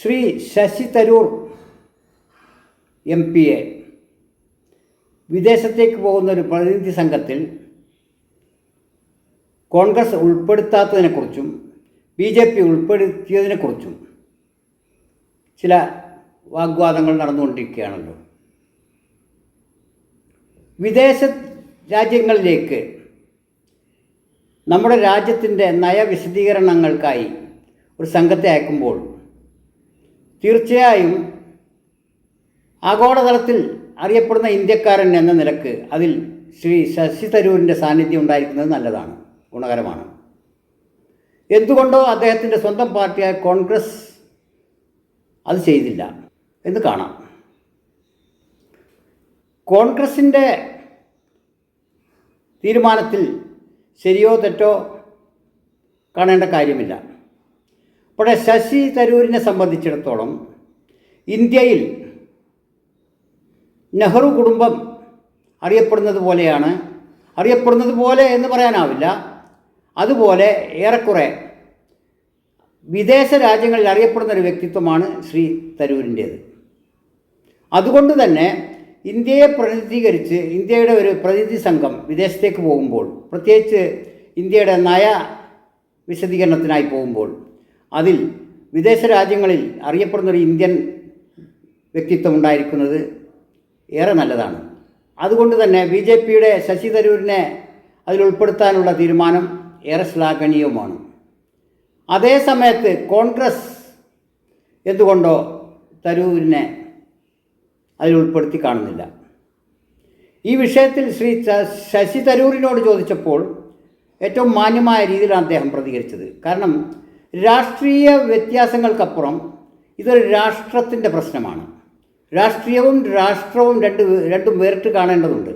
Shri Shashi Tharoor M P A. വിദേശത്തേക്ക് പോകുന്ന ഒരു പ്രതിനിധി സംഘത്തിൽ കോൺഗ്രസ് ഉൾപ്പെടുത്താത്തതിനെക്കുറിച്ചും ബി ജെ പി ഉൾപ്പെടുത്തിയതിനെക്കുറിച്ചും ചില വാഗ്വാദങ്ങൾ നടന്നുകൊണ്ടിരിക്കുകയാണല്ലോ. വിദേശ രാജ്യങ്ങളിലേക്ക് നമ്മുടെ രാജ്യത്തിന്റെ നയവിശദീകരണങ്ങൾക്കായി ഒരു സംഘത്തെ അയക്കുമ്പോൾ തീർച്ചയായും ആഗോളതലത്തിൽ അറിയപ്പെടുന്ന ഇന്ത്യക്കാരൻ എന്ന നിലയ്ക്ക് അതിൽ ശ്രീ ശശി തരൂരിന്റെ സാന്നിധ്യം ഉണ്ടായിരിക്കുന്നത് നല്ലതാണ് ഗുണകരമാണ്. എന്തുകൊണ്ടോ അദ്ദേഹത്തിന്റെ സ്വന്തം പാർട്ടിയായ കോൺഗ്രസ് അത് ചെയ്തില്ല എന്ന് കാണാം. കോൺഗ്രസിന്റെ തീരുമാനത്തിൽ ശരിയോ തെറ്റോ കാണേണ്ട കാര്യമില്ല. പക്ഷേ ശശി തരൂരിനെ സംബന്ധിച്ചിടത്തോളം ഇന്ത്യയിൽ നെഹ്റു കുടുംബം അറിയപ്പെടുന്നത് പോലെയാണ്. അറിയപ്പെടുന്നത് പോലെ എന്ന് പറയാനാവില്ല. അതുപോലെ ഏറെക്കുറെ വിദേശ രാജ്യങ്ങളിൽ അറിയപ്പെടുന്ന ഒരു വ്യക്തിത്വമാണ് ശ്രീ തരൂരിന്റേത്. അതുകൊണ്ട് തന്നെ ഇന്ത്യയെ പ്രതിനിധീകരിച്ച് ഇന്ത്യയുടെ ഒരു പ്രതിനിധി സംഘം വിദേശത്തേക്ക് പോകുമ്പോൾ പ്രത്യേകിച്ച് ഇന്ത്യയുടെ നയ വിശദീകരണത്തിനായി പോകുമ്പോൾ അതിൽ വിദേശ രാജ്യങ്ങളിൽ അറിയപ്പെടുന്നൊരു ഇന്ത്യൻ വ്യക്തിത്വം ഉണ്ടായിരിക്കുന്നത് ഏറെ നല്ലതാണ്. അതുകൊണ്ട് തന്നെ ബി ജെ പിയുടെ ശശി തരൂരിനെ അതിൽ ഉൾപ്പെടുത്താനുള്ള തീരുമാനം ഏറെ ശ്ലാഘനീയവുമാണ്. അതേ സമയത്ത് കോൺഗ്രസ് എന്തുകൊണ്ടോ തരൂരിനെ അതിൽ ഉൾപ്പെടുത്തി കാണുന്നില്ല. ഈ വിഷയത്തിൽ ശ്രീ ശശി തരൂരിനോട് ചോദിച്ചപ്പോൾ ഏറ്റവും മാന്യമായ രീതിയിലാണ് അദ്ദേഹം പ്രതികരിച്ചത്. കാരണം രാഷ്ട്രീയ വ്യത്യാസങ്ങൾക്കപ്പുറം ഇതൊരു രാഷ്ട്രത്തിന്റെ പ്രശ്നമാണ്. രാഷ്ട്രീയവും രാഷ്ട്രവും രണ്ട് രണ്ടും വേറിട്ട് കാണേണ്ടതുണ്ട്.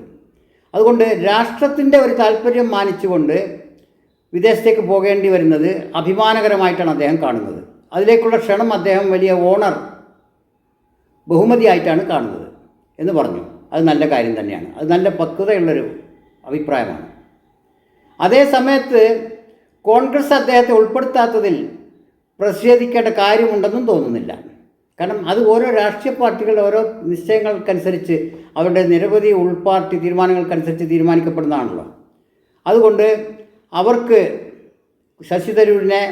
അതുകൊണ്ട് രാഷ്ട്രത്തിന്റെ ഒരു താല്പര്യം മാനിച്ചുകൊണ്ട് വിദേശത്തേക്ക് പോകേണ്ടി വരുന്നത് അഭിമാനകരമായിട്ടാണ് അദ്ദേഹം കാണുന്നത്. അതിലേക്കുള്ള ക്ഷണം അദ്ദേഹം വലിയ ഓണർ ബഹുമതിയായിട്ടാണ് കാണുന്നത് എന്ന് പറഞ്ഞു. അത് നല്ല കാര്യം തന്നെയാണ്. അത് നല്ല പക്വതയുള്ളൊരു അഭിപ്രായമാണ്. അതേ സമയത്ത് കോൺഗ്രസ് അദ്ദേഹത്തെ ഉൾപ്പെടുത്താത്തതിൽ പ്രതിഷേധിക്കേണ്ട കാര്യമുണ്ടെന്നും തോന്നുന്നില്ല. കാരണം അത് ഓരോ രാഷ്ട്രീയ പാർട്ടികളുടെ ഓരോ നിശ്ചയങ്ങൾക്കനുസരിച്ച് അവരുടെ നിരവധി ഉൾപാർട്ടി തീരുമാനങ്ങൾക്കനുസരിച്ച് തീരുമാനിക്കപ്പെടുന്നതാണല്ലോ. അതുകൊണ്ട് അവർക്ക് ശശി തരൂരിനെ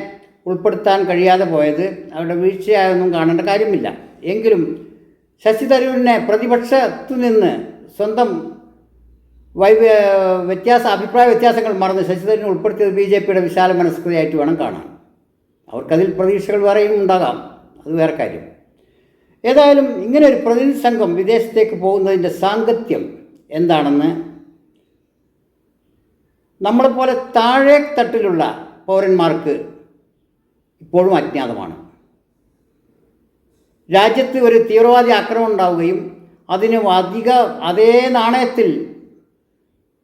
ഉൾപ്പെടുത്താൻ കഴിയാതെ പോയത് അവരുടെ വീഴ്ചയായൊന്നും കാണേണ്ട കാര്യമില്ല. എങ്കിലും ശശി തരൂരിനെ പ്രതിപക്ഷത്തു നിന്ന് സ്വന്തം വൈ വ്യത്യാസ അഭിപ്രായ വ്യത്യാസങ്ങൾ മറന്ന് ശശിധരനെ ഉൾപ്പെടുത്തിയത് ബി ജെ പിയുടെ വിശാല മനസ്കൃതിയായിട്ട് വേണം കാണാൻ. അവർക്കതിൽ പ്രതീക്ഷകൾ വേറെയും ഉണ്ടാകാം. അത് വേറെ കാര്യം. ഏതായാലും ഇങ്ങനെ ഒരു പ്രതിനിധി സംഘം വിദേശത്തേക്ക് പോകുന്നതിന്റെ സാങ്കത്യം എന്താണെന്ന് നമ്മളെപ്പോലെ താഴെ തട്ടിലുള്ള പൗരന്മാർക്ക് ഇപ്പോഴും അജ്ഞാതമാണ്. രാജ്യത്ത് ഒരു തീവ്രവാദി ആക്രമണം ഉണ്ടാവുകയും അതിന് അധിക അതേ നാണയത്തിൽ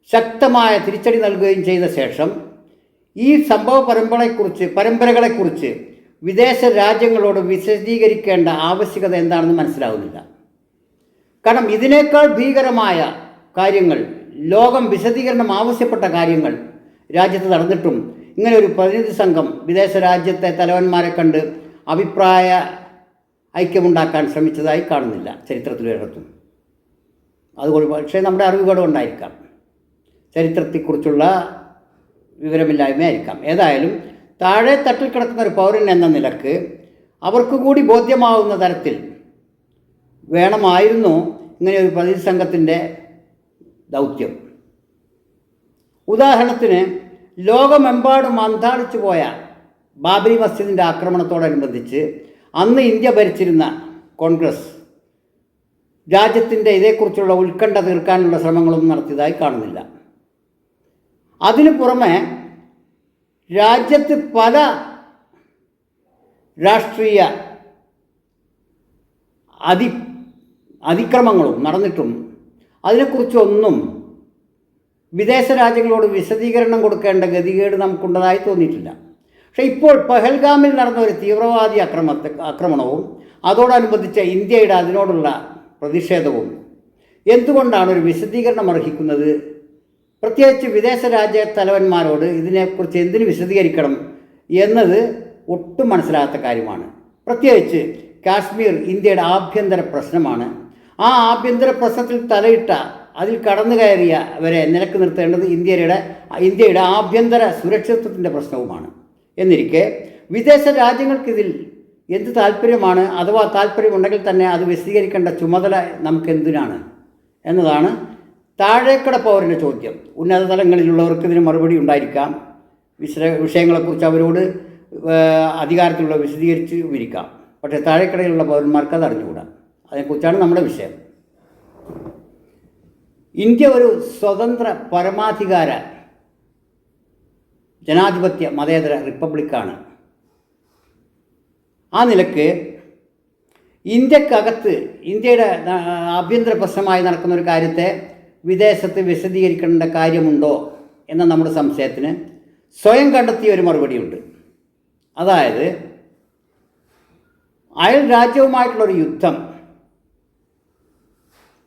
ശക്തമായ തിരിച്ചടി നൽകുകയും ചെയ്ത ശേഷം ഈ സംഭവ പരമ്പരയെക്കുറിച്ച് പരമ്പരകളെക്കുറിച്ച് വിദേശ രാജ്യങ്ങളോട് വിശദീകരിക്കേണ്ട ആവശ്യകത എന്താണെന്ന് മനസ്സിലാവുന്നില്ല. കാരണം ഇതിനേക്കാൾ ഭീകരമായ കാര്യങ്ങൾ ലോകം വിശദീകരണം ആവശ്യപ്പെട്ട കാര്യങ്ങൾ രാജ്യത്ത് നടന്നിട്ടും ഇങ്ങനെ ഒരു പ്രതിനിധി സംഘം വിദേശ രാജ്യത്തെ തലവന്മാരെ കണ്ട് അഭിപ്രായ ഐക്യമുണ്ടാക്കാൻ ശ്രമിച്ചതായി കാണുന്നില്ല ചരിത്രത്തിൽ ഒരിടത്തും അതുകൊണ്ട് പക്ഷേ നമ്മുടെ അറിവുകളും ഉണ്ടായിരിക്കാം ചരിത്രത്തെക്കുറിച്ചുള്ള വിവരമില്ലായ്മയായിരിക്കാം. ഏതായാലും താഴെ തട്ടിൽ കിടക്കുന്ന ഒരു പൗരൻ എന്ന നിലയ്ക്ക് അവർക്ക് കൂടി ബോധ്യമാവുന്ന തരത്തിൽ വേണമായിരുന്നു ഇങ്ങനെ ഒരു പ്രതിനിധി സംഘത്തിന്റെ ദൗത്യം. ഉദാഹരണത്തിന് ലോകമെമ്പാടും അന്താളിച്ചു പോയ ബാബരി മസ്ജിദിന്റെ ആക്രമണത്തോടനുബന്ധിച്ച് അന്ന് ഇന്ത്യ ഭരിച്ചിരുന്ന കോൺഗ്രസ് രാജ്യത്തിന്റെ ഇതേക്കുറിച്ചുള്ള ഉത്കണ്ഠ തീർക്കാനുള്ള ശ്രമങ്ങളൊന്നും നടത്തിയതായി കാണുന്നില്ല. അതിനു പുറമെ രാജ്യത്ത് പല രാഷ്ട്രീയ അതി അതിക്രമങ്ങളും നടന്നിട്ടും അതിനെക്കുറിച്ചൊന്നും വിദേശ രാജ്യങ്ങളോട് വിശദീകരണം കൊടുക്കേണ്ട ഗതികേട് നമുക്കുണ്ടതായി തോന്നിയിട്ടില്ല. പക്ഷേ ഇപ്പോൾ പഹൽഗാമിൽ നടന്ന ഒരു തീവ്രവാദി അക്രമത്തെ ആക്രമണവും അതോടനുബന്ധിച്ച ഇന്ത്യയുടെ അതിനോടുള്ള പ്രതിഷേധവും എന്തുകൊണ്ടാണ് ഒരു വിശദീകരണം അർഹിക്കുന്നത്? പ്രത്യേകിച്ച് വിദേശ രാജ്യ തലവന്മാരോട് ഇതിനെക്കുറിച്ച് എന്തിന് വിശദീകരിക്കണം എന്നത് ഒട്ടും മനസ്സിലാകാത്ത കാര്യമാണ്. പ്രത്യേകിച്ച് കാശ്മീർ ഇന്ത്യയുടെ ആഭ്യന്തര പ്രശ്നമാണ്. ആ ആഭ്യന്തര പ്രശ്നത്തിൽ തലയിട്ട അതിൽ കടന്നു കയറിയവരെ നിലയ്ക്ക് നിർത്തേണ്ടത് ഇന്ത്യയുടെ ഇന്ത്യയുടെ ആഭ്യന്തര സുരക്ഷിതത്വത്തിന്റെ പ്രശ്നവുമാണ്. എന്നിരിക്കെ വിദേശ രാജ്യങ്ങൾക്കിതിൽ എന്ത് താല്പര്യമാണ് അഥവാ താല്പര്യമുണ്ടെങ്കിൽ തന്നെ അത് വിശദീകരിക്കേണ്ട ചുമതല നമുക്ക് എന്തിനാണ് എന്നതാണ് താഴേക്കട പൗരന്റെ ചോദ്യം. ഉന്നത തലങ്ങളിലുള്ളവർക്ക് ഇതിന് മറുപടി ഉണ്ടായിരിക്കാം. വിശ്ര വിഷയങ്ങളെക്കുറിച്ച് അവരോട് അധികാരത്തിലുള്ള വിശദീകരിച്ച് വിരിക്കാം പക്ഷേ താഴേക്കടയിലുള്ള പൗരന്മാർക്ക് അത് അറിഞ്ഞുകൂടാ. അതിനെക്കുറിച്ചാണ് നമ്മുടെ വിഷയം. ഇന്ത്യ ഒരു സ്വതന്ത്ര പരമാധികാര ജനാധിപത്യ മതേതര റിപ്പബ്ലിക്കാണ്. ആ നിലയ്ക്ക് ഇന്ത്യക്കകത്ത് ഇന്ത്യയുടെ ആഭ്യന്തര പ്രശ്നമായി നടക്കുന്ന ഒരു കാര്യത്തെ വിദേശത്ത് വിശദീകരിക്കേണ്ട കാര്യമുണ്ടോ എന്ന നമ്മുടെ സംശയത്തിന് സ്വയം കണ്ടെത്തിയ ഒരു മറുപടിയുണ്ട്. അതായത് അയൽ രാജ്യവുമായിട്ടുള്ളൊരു യുദ്ധം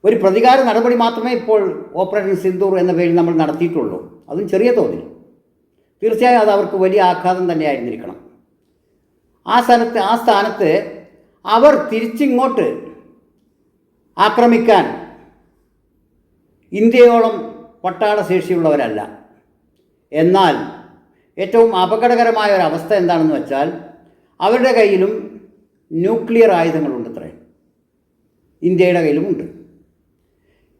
ഒരു പ്രതികാര നടപടി മാത്രമേ ഇപ്പോൾ ഓപ്പറേഷൻ സിന്ദൂർ എന്ന പേരിൽ നമ്മൾ നടത്തിയിട്ടുള്ളൂ. അതും ചെറിയ തോതിൽ. തീർച്ചയായും അത് അവർക്ക് വലിയ ആഘാതം തന്നെ തന്നെയായിരുന്നിരിക്കണം. ആ സ്ഥലത്ത് ആ സ്ഥാനത്ത് അവർ തിരിച്ചിങ്ങോട്ട് ആക്രമിക്കാൻ ഇന്ത്യയോളം പട്ടാള ശേഷിയുള്ളവരല്ല. എന്നാൽ ഏറ്റവും അപകടകരമായ ഒരു അവസ്ഥ എന്താണെന്ന് വെച്ചാൽ അവരുടെ കയ്യിലും ന്യൂക്ലിയർ ആയുധങ്ങളുണ്ട് അത്രേ ഇന്ത്യയുടെ കയ്യിലുമുണ്ട്.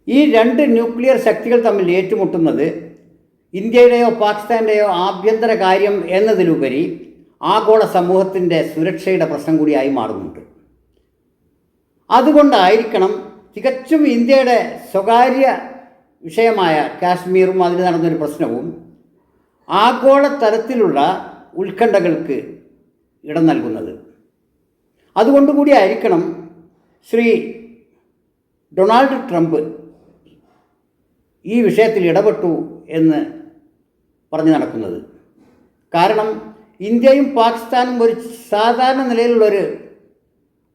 ഈ രണ്ട് ന്യൂക്ലിയർ ശക്തികൾ തമ്മിൽ ഏറ്റുമുട്ടുന്നത് ഇന്ത്യയുടെയോ പാകിസ്ഥാന്റെയോ ആഭ്യന്തര കാര്യം എന്നതിലുപരി ആഗോള സമൂഹത്തിന്റെ സുരക്ഷയുടെ പ്രശ്നം കൂടിയായി മാറുന്നുണ്ട്. അതുകൊണ്ടായിരിക്കണം തികച്ചും ഇന്ത്യയുടെ സ്വകാര്യ വിഷയമായ കാശ്മീറും അതിൽ നടന്നൊരു പ്രശ്നവും ആഗോള തലത്തിലുള്ള ഉത്കണ്ഠകൾക്ക് ഇടം നൽകുന്നത്. അതുകൊണ്ടുകൂടി ആയിരിക്കണം ശ്രീ ഡൊണാൾഡ് ട്രംപ് ഈ വിഷയത്തിൽ ഇടപെട്ടു എന്ന് പറഞ്ഞു നടക്കുന്നത്. കാരണം ഇന്ത്യയും പാകിസ്ഥാനും ഒരു സാധാരണ നിലയിലുള്ളൊരു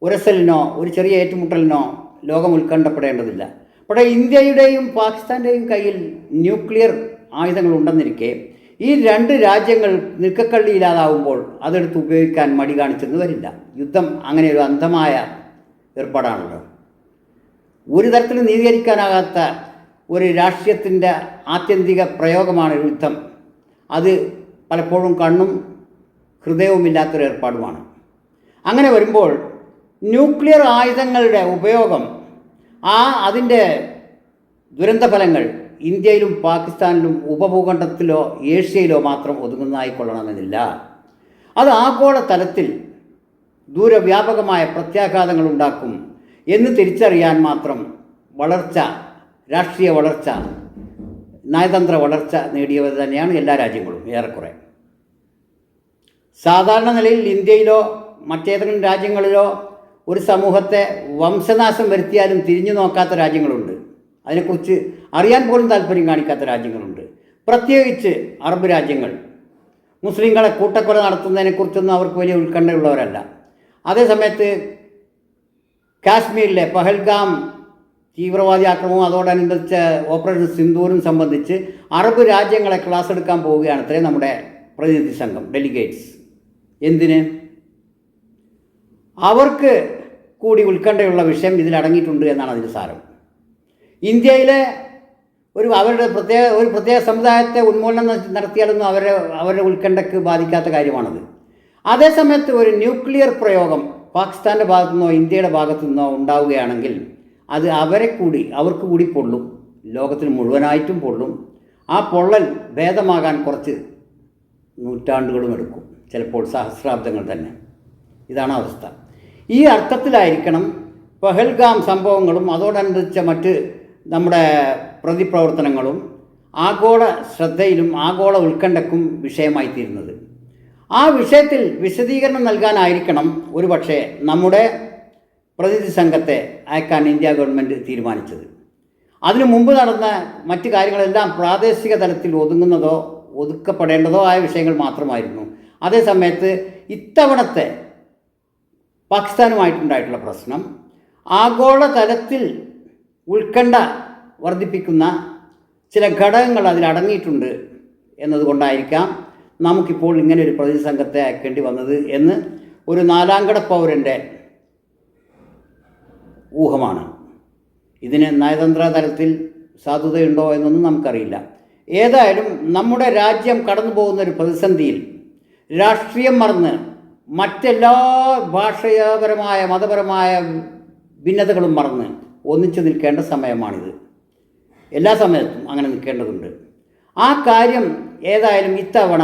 ഉരസലിനോ ഒരു ചെറിയ ഏറ്റുമുട്ടലിനോ ലോകം ഉത്കണ്ഠപ്പെടേണ്ടതില്ല. പക്ഷേ ഇന്ത്യയുടെയും പാകിസ്ഥാന്റെയും കയ്യിൽ ന്യൂക്ലിയർ ആയുധങ്ങൾ ഉണ്ടെന്നിരിക്കെ ഈ രണ്ട് രാജ്യങ്ങൾ നിൽക്കക്കള്ളിയില്ലാതാവുമ്പോൾ അതെടുത്ത് ഉപയോഗിക്കാൻ മടി കാണിച്ചെന്ന് വരില്ല. യുദ്ധം അങ്ങനെ ഒരു അന്ധമായ ഏർപ്പാടാണല്ലോ. ഒരു തരത്തിൽ നീതീകരിക്കാനാകാത്ത ഒരു രാഷ്ട്രീയത്തിന്റെ ആത്യന്തിക പ്രയോഗമാണ് യുദ്ധം. അത് പലപ്പോഴും കണ്ണും ഹൃദയവുമില്ലാത്തൊരു ഏർപ്പാടുമാണ്. അങ്ങനെ വരുമ്പോൾ ന്യൂക്ലിയർ ആയുധങ്ങളുടെ ഉപയോഗം ആ അതിന്റെ ദുരന്തഫലങ്ങൾ ഇന്ത്യയിലും പാകിസ്ഥാനിലും ഉപഭൂഖണ്ഡത്തിലോ ഏഷ്യയിലോ മാത്രം ഒതുങ്ങുന്നതായിക്കൊള്ളണമെന്നില്ല അത് ആഗോള തലത്തിൽ ദൂരവ്യാപകമായ പ്രത്യാഘാതങ്ങൾ ഉണ്ടാക്കും എന്ന് തിരിച്ചറിയാൻ മാത്രം വളർച്ച രാഷ്ട്രീയ വളർച്ച നയതന്ത്ര വളർച്ച നേടിയവർ തന്നെയാണ് എല്ലാ രാജ്യങ്ങളും ഏറെക്കുറെ. സാധാരണ നിലയിൽ ഇന്ത്യയിലോ മറ്റേതെങ്കിലും രാജ്യങ്ങളിലോ ഒരു സമൂഹത്തെ വംശനാശം വരുത്തിയാലും തിരിഞ്ഞു നോക്കാത്ത രാജ്യങ്ങളുണ്ട്. അതിനെക്കുറിച്ച് അറിയാൻ പോലും താല്പര്യം കാണിക്കാത്ത രാജ്യങ്ങളുണ്ട്. പ്രത്യേകിച്ച് അറബ് രാജ്യങ്ങൾ. മുസ്ലിങ്ങളെ കൂട്ടക്കൊല നടത്തുന്നതിനെക്കുറിച്ചൊന്നും അവർക്ക് വലിയ ഉത്കണ്ഠയുള്ളവരല്ല. അതേസമയത്ത് കാശ്മീരിലെ പഹൽഗാം തീവ്രവാദി ആക്രമണവും അതോടനുബന്ധിച്ച ഓപ്പറേഷൻ സിന്ധൂരും സംബന്ധിച്ച് അറബ് രാജ്യങ്ങളെ ക്ലാസ് എടുക്കാൻ പോവുകയാണ് അത്രേ നമ്മുടെ പ്രതിനിധി സംഘം ഡെലിഗേറ്റ്സ്. എന്തിന്? അവർക്ക് കൂടി ഉത്കണ്ഠയുള്ള വിഷയം ഇതിലടങ്ങിയിട്ടുണ്ട് എന്നാണ് അതിന്റെ സാരം. ഇന്ത്യയിലെ ഒരു അവരുടെ പ്രത്യേക ഒരു പ്രത്യേക സമുദായത്തെ ഉന്മൂലനം നടത്തിയാലൊന്നും അവരെ അവരുടെ ഉത്കണ്ഠക്ക് ബാധിക്കാത്ത കാര്യമാണത്. അതേസമയത്ത് ഒരു ന്യൂക്ലിയർ പ്രയോഗം പാകിസ്ഥാന്റെ ഭാഗത്തു നിന്നോ ഇന്ത്യയുടെ ഭാഗത്തു നിന്നോ ഉണ്ടാവുകയാണെങ്കിൽ അത് അവരെ കൂടി അവർക്ക് കൂടി പൊള്ളും. ലോകത്തിന് മുഴുവനായിട്ടും പൊള്ളും. ആ പൊള്ളൽ ഭേദമാകാൻ കുറച്ച് നൂറ്റാണ്ടുകളും എടുക്കും. ചിലപ്പോൾ സഹസ്രാബ്ദങ്ങൾ തന്നെ. ഇതാണ് അവസ്ഥ. ഈ അർത്ഥത്തിലായിരിക്കണം പഹൽഗാം സംഭവങ്ങളും അതോടനുബന്ധിച്ച മറ്റ് നമ്മുടെ പ്രതിപ്രവർത്തനങ്ങളും ആഗോള ശ്രദ്ധയിലും ആഗോള ഉത്കണ്ഠക്കും വിഷയമായി തീരുന്നത്. ആ വിഷയത്തിൽ വിശദീകരണം നൽകാനായിരിക്കണം ഒരുപക്ഷെ നമ്മുടെ പ്രതിനിധി സംഘത്തെ അയക്കാൻ ഇന്ത്യ ഗവൺമെന്റ് തീരുമാനിച്ചത്. അതിനു മുമ്പ് നടന്ന മറ്റ് കാര്യങ്ങളെല്ലാം പ്രാദേശിക തലത്തിൽ ഒതുങ്ങുന്നതോ ഒതുക്കപ്പെടേണ്ടതോ ആയ വിഷയങ്ങൾ മാത്രമായിരുന്നു. അതേസമയത്ത് ഇത്തവണത്തെ പാകിസ്ഥാനുമായിട്ടുണ്ടായിട്ടുള്ള പ്രശ്നം. ആഗോളതലത്തിൽ ഉത്കണ്ഠ വർദ്ധിപ്പിക്കുന്ന ചില ഘടകങ്ങൾ അതിൽ അടങ്ങിയിട്ടുണ്ട് എന്നതുകൊണ്ടായിരിക്കാം നമുക്കിപ്പോൾ ഇങ്ങനെ ഒരു പ്രതിസംഘത്തെ അയക്കേണ്ടി വന്നത് എന്ന് ഒരു നാലാംകട പൗരന്റെ ഊഹമാണ്. ഇതിന് നയതന്ത്ര തലത്തിൽ സാധുതയുണ്ടോ എന്നൊന്നും നമുക്കറിയില്ല. ഏതായാലും നമ്മുടെ രാജ്യം കടന്നു പോകുന്ന ഒരു പ്രതിസന്ധിയിൽ രാഷ്ട്രീയം മറന്ന് മറ്റെല്ലാ ഭാഷയപരമായ മതപരമായ ഭിന്നതകളും മറന്ന് ഒന്നിച്ചു നിൽക്കേണ്ട സമയമാണിത്. എല്ലാ സമയത്തും അങ്ങനെ നിൽക്കേണ്ടതുണ്ട്. ആ കാര്യം ഏതായാലും ഇത്തവണ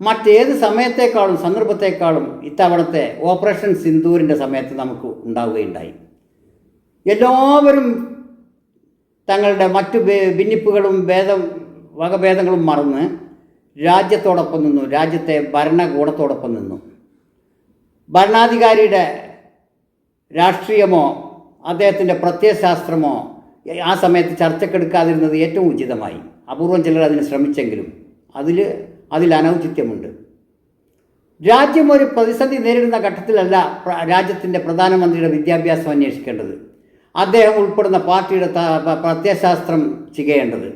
മറ്റേത് സമയത്തേക്കാളും സന്ദർഭത്തേക്കാളും ഇത്തവണത്തെ ഓപ്പറേഷൻ സിന്ദൂരിന്റെ സമയത്ത് നമുക്ക് ഉണ്ടാവുകയുണ്ടായി. എല്ലാവരും തങ്ങളുടെ മറ്റു ഭിന്നിപ്പുകളും ഭേദം വകഭേദങ്ങളും മറന്ന് രാജ്യത്തോടൊപ്പം നിന്നു രാജ്യത്തെ ഭരണകൂടത്തോടൊപ്പം നിന്നു. ഭരണാധികാരിയുടെ രാഷ്ട്രീയമോ അദ്ദേഹത്തിന്റെ പ്രത്യയശാസ്ത്രമോ ആ സമയത്ത് ചർച്ചക്കെടുക്കാതിരുന്നത് ഏറ്റവും ഉചിതമായി. അപൂർവം ചിലർ അതിന് ശ്രമിച്ചെങ്കിലും അതിൽ അതിൽ അനൗചിത്യമുണ്ട്. രാജ്യം ഒരു പ്രതിസന്ധി നേരിടുന്ന ഘട്ടത്തിലല്ല രാജ്യത്തിന്റെ പ്രധാനമന്ത്രിയുടെ വിദ്യാഭ്യാസം അന്വേഷിക്കേണ്ടത്. അദ്ദേഹം ഉൾപ്പെടുന്ന പാർട്ടിയുടെ പ്രത്യയശാസ്ത്രം ചെയ്യേണ്ടത്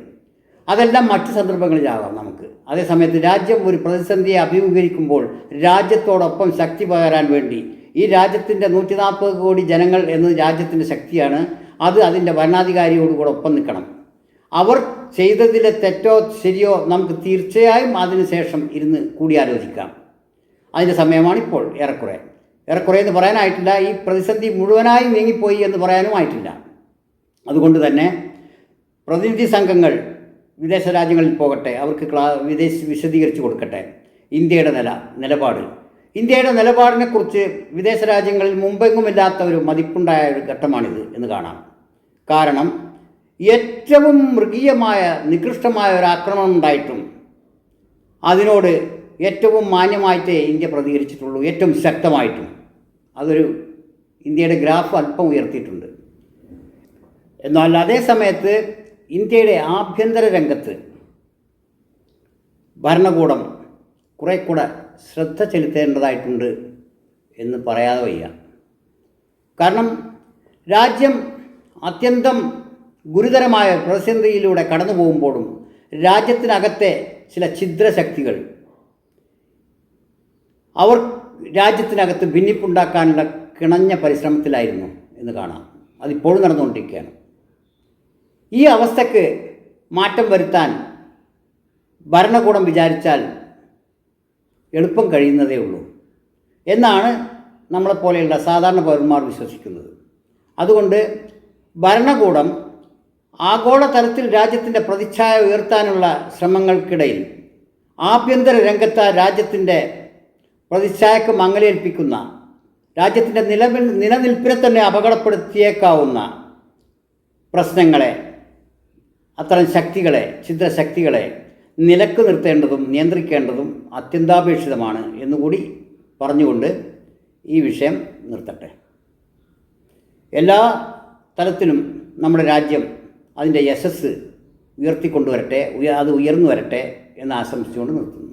അതെല്ലാം മറ്റ് സന്ദർഭങ്ങളിലാവാം നമുക്ക്. അതേസമയത്ത് രാജ്യം ഒരു പ്രതിസന്ധിയെ അഭിമുഖീകരിക്കുമ്പോൾ രാജ്യത്തോടൊപ്പം ശക്തി പകരാൻ വേണ്ടി ഈ രാജ്യത്തിന്റെ നൂറ്റി നാൽപ്പത് കോടി ജനങ്ങൾ എന്നത് രാജ്യത്തിന്റെ ശക്തിയാണ്. അത് അതിന്റെ ഭരണാധികാരിയോടുകൂടെ ഒപ്പം നിൽക്കണം. അവർ ചെയ്തതിലെ തെറ്റോ ശരിയോ നമുക്ക് തീർച്ചയായും അതിനുശേഷം ഇരുന്ന് കൂടിയാലോചിക്കാം. അതിന്റെ സമയമാണ് ഇപ്പോൾ ഏറെക്കുറെ. ഏറെക്കുറെ എന്ന് പറയാനായിട്ടില്ല ഈ പ്രതിസന്ധി മുഴുവനായി നീങ്ങിപ്പോയി എന്ന് പറയാനും ആയിട്ടില്ല. അതുകൊണ്ട് തന്നെ പ്രതിനിധി സംഘങ്ങൾ വിദേശ രാജ്യങ്ങളിൽ പോകട്ടെ അവർക്ക് ക്ലാ വിദേശ വിശദീകരിച്ച് കൊടുക്കട്ടെ. ഇന്ത്യയുടെ നില നിലപാട്. ഇന്ത്യയുടെ നിലപാടിനെക്കുറിച്ച് വിദേശ രാജ്യങ്ങളിൽ മുമ്പെങ്ങുമില്ലാത്ത ഒരു മതിപ്പുണ്ടായ ഒരു ഘട്ടമാണിത് എന്ന് കാണാം. കാരണം ഏറ്റവും മൃഗീയമായ നികൃഷ്ടമായ ഒരു ആക്രമണം ഉണ്ടായിട്ടും അതിനോട് ഏറ്റവും മാന്യമായിട്ടേ ഇന്ത്യ പ്രതികരിച്ചിട്ടുള്ളൂ ഏറ്റവും ശക്തമായിട്ടും. അതൊരു ഇന്ത്യയുടെ ഗ്രാഫ് അല്പം ഉയർത്തിയിട്ടുണ്ട്. എന്നാൽ അതേ സമയത്ത് ഇന്ത്യയുടെ ആഭ്യന്തര രംഗത്ത് ഭരണകൂടം കുറെ കൂടെ ശ്രദ്ധ ചെലുത്തേണ്ടതായിട്ടുണ്ട് എന്ന് പറയാതെ വയ്യ. കാരണം രാജ്യം അത്യന്തം ഗുരുതരമായ പ്രതിസന്ധിയിലൂടെ കടന്നു പോകുമ്പോഴും രാജ്യത്തിനകത്തെ ചില ഛിദ്രശക്തികൾ അവർ രാജ്യത്തിനകത്ത് ഭിന്നിപ്പുണ്ടാക്കാനുള്ള കിണഞ്ഞ പരിശ്രമത്തിലായിരുന്നു എന്ന് കാണാം. അതിപ്പോഴും നടന്നുകൊണ്ടിരിക്കുകയാണ്. ഈ അവസ്ഥക്ക് മാറ്റം വരുത്താൻ ഭരണകൂടം വിചാരിച്ചാൽ എളുപ്പം കഴിയുന്നതേ ഉള്ളൂ. എന്നാണ് നമ്മളെപ്പോലെയുള്ള സാധാരണ പൗരന്മാർ വിശ്വസിക്കുന്നത്. അതുകൊണ്ട് ഭരണകൂടം ആഗോളതലത്തിൽ രാജ്യത്തിന്റെ പ്രതിച്ഛായ ഉയർത്താനുള്ള ശ്രമങ്ങൾക്കിടയിൽ ആഭ്യന്തര രംഗത്ത് രാജ്യത്തിന്റെ പ്രതിച്ഛായക്ക് മങ്ങലേൽപ്പിക്കുന്ന രാജ്യത്തിന്റെ നിലവിൽ നിലനിൽപ്പിനെ തന്നെ അപകടപ്പെടുത്തിയേക്കാവുന്ന പ്രശ്നങ്ങളെ അത്തരം ശക്തികളെ ഛിദ്രശക്തികളെ നിലയ്ക്ക് നിർത്തേണ്ടതും നിയന്ത്രിക്കേണ്ടതും അത്യന്താപേക്ഷിതമാണ് എന്നുകൂടി പറഞ്ഞുകൊണ്ട് ഈ വിഷയം നിർത്തട്ടെ. എല്ലാ തലത്തിലും നമ്മുടെ രാജ്യം അതിന്റെ യശസ് ഉയർത്തിക്കൊണ്ടുവരട്ടെ ഉയ അത് ഉയർന്നു വരട്ടെ എന്ന് ആശംസിച്ചുകൊണ്ട് നിർത്തുന്നു.